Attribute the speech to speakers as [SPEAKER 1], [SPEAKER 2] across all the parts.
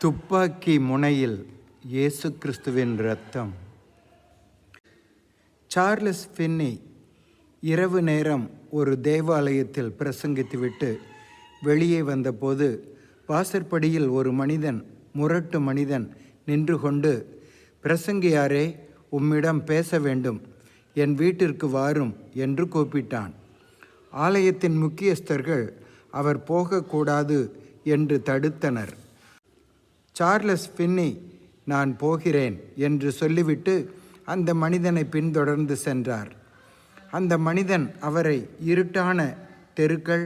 [SPEAKER 1] துப்பாக்கி முனையில் இயேசு கிறிஸ்துவின் ரத்தம் சார்லஸ் ஃபின்னி இரவு நேரம் ஒரு தேவாலயத்தில் பிரசங்கித்துவிட்டு வெளியே வந்தபோது வாசற்படியில் ஒரு மனிதன் முரட்டு மனிதன் நின்று கொண்டு பிரசங்கியாரே உம்மிடம் பேச வேண்டும். என் வீட்டிற்கு வாரும் என்று கூப்பிட்டான். ஆலயத்தின் முக்கியஸ்தர்கள் அவர் போகக்கூடாது என்று தடுத்தனர். சார்லஸ் பின்னி நான் போகிறேன் என்று சொல்லிவிட்டு அந்த மனிதனை பின்தொடர்ந்து சென்றார். அந்த மனிதன் அவரை இருட்டான தெருக்கள்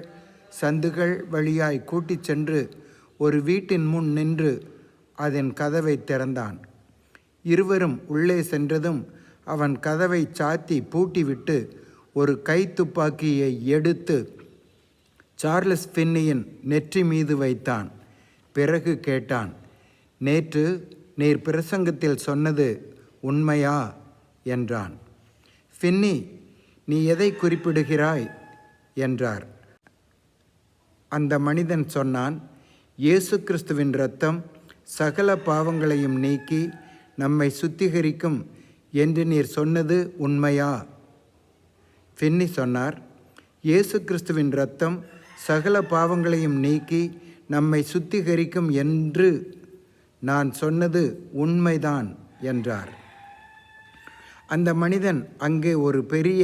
[SPEAKER 1] சந்துகள் வழியாய் கூட்டிச் சென்று ஒரு வீட்டின் முன் நின்று அதன் கதவை திறந்தான். இருவரும் உள்ளே சென்றதும் அவன் கதவை சாத்தி பூட்டிவிட்டு ஒரு கைத்துப்பாக்கியை எடுத்து சார்லஸ் பின்னியின் நெற்றி மீது வைத்தான். பிறகு கேட்டான் நேற்று நீர் பிரசங்கத்தில் சொன்னது உண்மையா? என்றான். ஃபின்னி நீ எதை குறிப்பிடுகிறாய்? என்றார். அந்த மனிதன் சொன்னான் இயேசு கிறிஸ்துவின் இரத்தம் சகல பாவங்களையும் நீக்கி நம்மை சுத்திகரிக்கும் என்று நீர் சொன்னது உண்மையா? ஃபின்னி சொன்னார் இயேசு கிறிஸ்துவின் இரத்தம் சகல பாவங்களையும் நீக்கி நம்மை சுத்திகரிக்கும் என்று நான் சொன்னது உண்மைதான் என்றார். அந்த மனிதன் அங்கே ஒரு பெரிய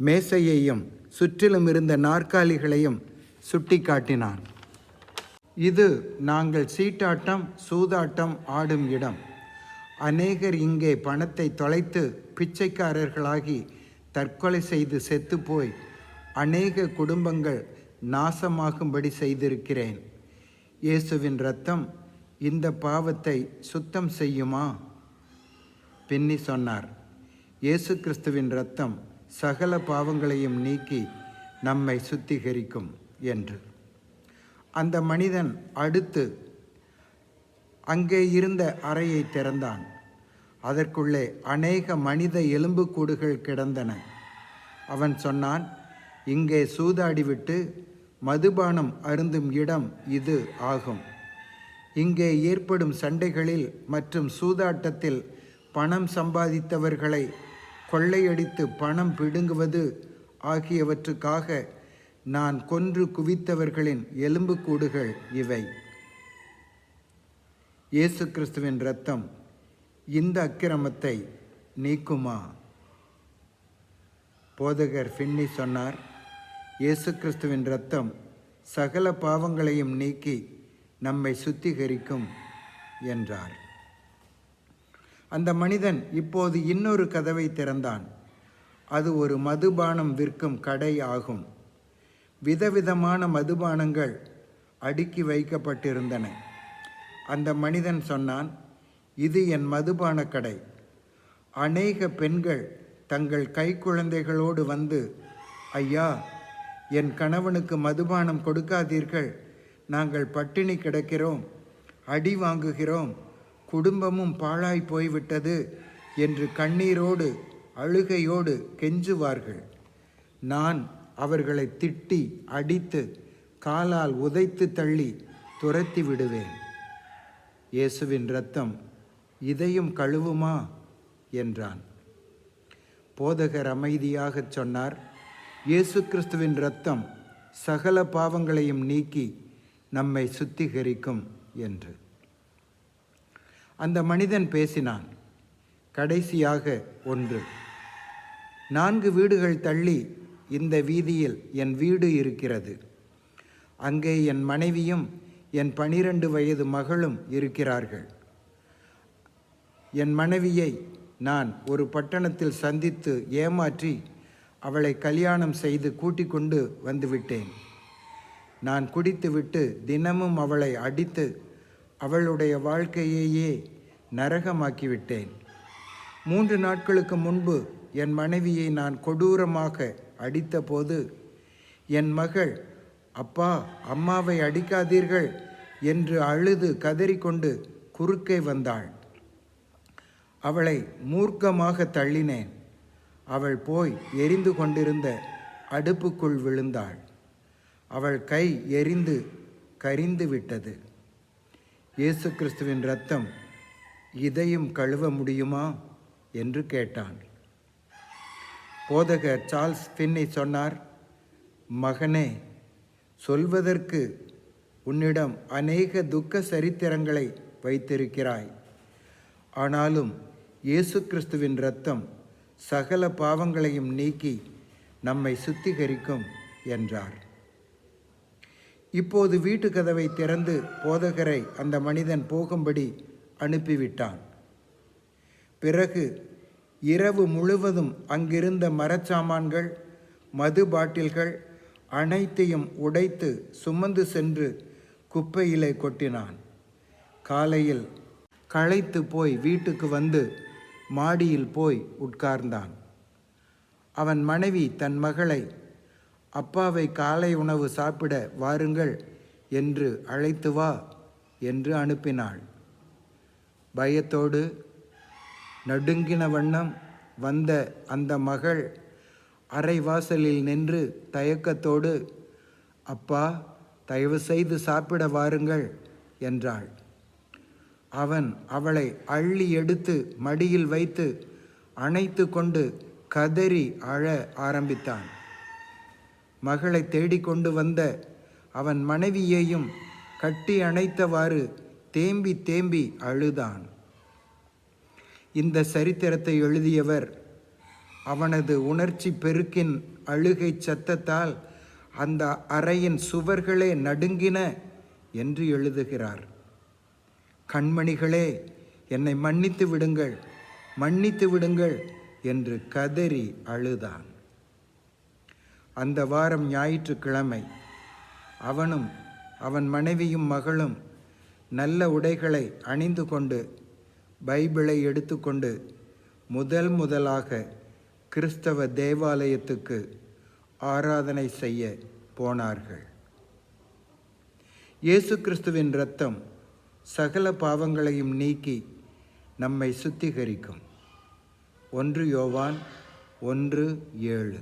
[SPEAKER 1] மேசையையும் சுற்றிலும் இருந்த நாற்காலிகளையும் சுட்டி காட்டினான். இது நாங்கள் சீட்டாட்டம் சூதாட்டம் ஆடும் இடம். அநேகர் இங்கே பணத்தை தொலைத்து பிச்சைக்காரர்களாகி தற்கொலை செய்து செத்துப்போய் அநேக குடும்பங்கள் நாசமாகும்படி செய்திருக்கிறேன். இயேசுவின் இரத்தம் இந்த பாவத்தை சுத்தம் செய்யுமா? பின்னி சொன்னார் இயேசு கிறிஸ்துவின் இரத்தம் சகல பாவங்களையும் நீக்கி நம்மை சுத்திகரிக்கும் என்று. அந்த மனிதன் அடுத்து அங்கே இருந்த அறையை திறந்தான். அதற்குள்ளே அநேக மனித எலும்புக்கூடுகள் கிடந்தன. அவன் சொன்னான் இங்கே சூதாடிவிட்டு மதுபானம் அருந்தும் இடம் இது ஆகும். இங்கே ஏற்படும் சண்டைகளில் மற்றும் சூதாட்டத்தில் பணம் சம்பாதித்தவர்களை கொள்ளையடித்து பணம் பிடுங்குவது ஆகியவற்றுக்காக நான் கொன்று குவித்தவர்களின் எலும்புக்கூடுகள் இவை. இயேசு கிறிஸ்துவின் இரத்தம் இந்த அக்கிரமத்தை நீக்குமா? போதகர் ஃபின்னி சொன்னார் இயேசு கிறிஸ்துவின் இரத்தம் சகல பாவங்களையும் நீக்கி நம்மை சுத்திகரிக்கும் என்றார். அந்த மனிதன் இப்போது இன்னொரு கதவை திறந்தான். அது ஒரு மதுபானம் விற்கும் கடை ஆகும். விதவிதமான மதுபானங்கள் அடுக்கி வைக்கப்பட்டிருந்தன. அந்த மனிதன் சொன்னான் இது என் மதுபான கடை. அநேக பெண்கள் தங்கள் கைக்குழந்தைகளோடு வந்து ஐயா என் கணவனுக்கு மதுபானம் கொடுக்காதீர்கள். நாங்கள் பட்டினி கிடக்கிறோம். அடி வாங்குகிறோம். குடும்பமும் பாழாய் போய்விட்டது என்று கண்ணீரோடு அழுகையோடு கெஞ்சுவார்கள். நான் அவர்களை திட்டி அடித்து காலால் உதைத்து தள்ளி துரத்தி விடுவேன். இயேசுவின் இரத்தம் இதையும் கழுவுமா? என்றான். போதகர் அமைதியாகச் சொன்னார் இயேசு கிறிஸ்துவின் இரத்தம் சகல பாவங்களையும் நீக்கி நம்மை சுத்திகரிக்கும் என்று. அந்த மனிதன் பேசினான் கடைசியாக ஒன்று. நான்கு வீடுகள் தள்ளி இந்த வீதியில் என் வீடு இருக்கிறது. அங்கே என் மனைவியும் என் பனிரெண்டு வயது மகளும் இருக்கிறார்கள். என் மனைவியை நான் ஒரு பட்டணத்தில் சந்தித்து ஏமாற்றி அவளை கல்யாணம் செய்து கூட்டிக் கொண்டு வந்துவிட்டேன். நான் குடித்துவிட்டு தினமும் அவளை அடித்து அவளுடைய வாழ்க்கையையே நரகமாக்கிவிட்டேன். மூன்று நாட்களுக்கு முன்பு என் மனைவியை நான் கொடூரமாக அடித்தபோது என் மகள் அப்பா அம்மாவை அடிக்காதீர்கள் என்று அழுது கதறிக்கொண்டு குறுக்கே வந்தாள். அவளை மூர்க்கமாக தள்ளினேன். அவள் போய் எரிந்து கொண்டிருந்த அடுப்புக்குள் விழுந்தாள். அவள் கை எரிந்து கரிந்து விட்டது. இயேசு கிறிஸ்துவின் ரத்தம் இதையும் கழுவ முடியுமா? என்று கேட்டான். போதகர் சார்ல்ஸ் பின்னை சொன்னார் மகனே சொல்வதற்கு உன்னிடம் அநேக துக்க சரித்திரங்களை வைத்திருக்கிறாய். ஆனாலும் இயேசு கிறிஸ்துவின் இரத்தம் சகல பாவங்களையும் நீக்கி நம்மை சுத்திகரிக்கும் என்றார். இப்போது வீட்டு கதவை திறந்து போதகரை அந்த மனிதன் போகும்படி அனுப்பிவிட்டான். பிறகு இரவு முழுவதும் அங்கிருந்த மரச்சாமான்கள் மது பாட்டில்கள் அனைத்தையும் உடைத்து சுமந்து சென்று குப்பையிலே கொட்டினான். காலையில் களைத்து போய் வீட்டுக்கு வந்து மாடியில் போய் உட்கார்ந்தான். அவன் மனைவி தன் மகளை அப்பாவை காலை உணவு சாப்பிட வாருங்கள் என்று அழைத்து வா என்று அனுப்பினாள். பயத்தோடு நடுங்கின வண்ணம் வந்த அந்த மகள் அரைவாசலில் நின்று தயக்கத்தோடு அப்பா தயவு செய்து சாப்பிட வாருங்கள் என்றாள். அவன் அவளை அள்ளி எடுத்து மடியில் வைத்து அணைத்து கொண்டு கதறி அழ ஆரம்பித்தான். மகளை தேடிக்கொண்டு வந்த அவன் மனைவியையும் கட்டி அணைத்தவாறு தேம்பி தேம்பி அழுதான். இந்த சரித்திரத்தை எழுதியவர் அவனது உணர்ச்சி பெருக்கின் அழுகை சத்தத்தால் அந்த அறையின் சுவர்களே நடுங்கின என்று எழுதுகிறார். கண்மணிகளே என்னை மன்னித்து விடுங்கள் மன்னித்து விடுங்கள் என்று கதறி அழுதான். அந்த வாரம் ஞாயிற்றுக்கிழமை அவனும் அவன் மனைவியும் மகளும் நல்ல உடைகளை அணிந்து கொண்டு பைபிளை எடுத்துக்கொண்டு முதல் முதலாக கிறிஸ்தவ தேவாலயத்துக்கு ஆராதனை செய்ய போனார்கள். இயேசு கிறிஸ்துவின் இரத்தம் சகல பாவங்களையும் நீக்கி நம்மை சுத்திகரிக்கும். ஒன்று யோவான் ஒன்று ஏழு.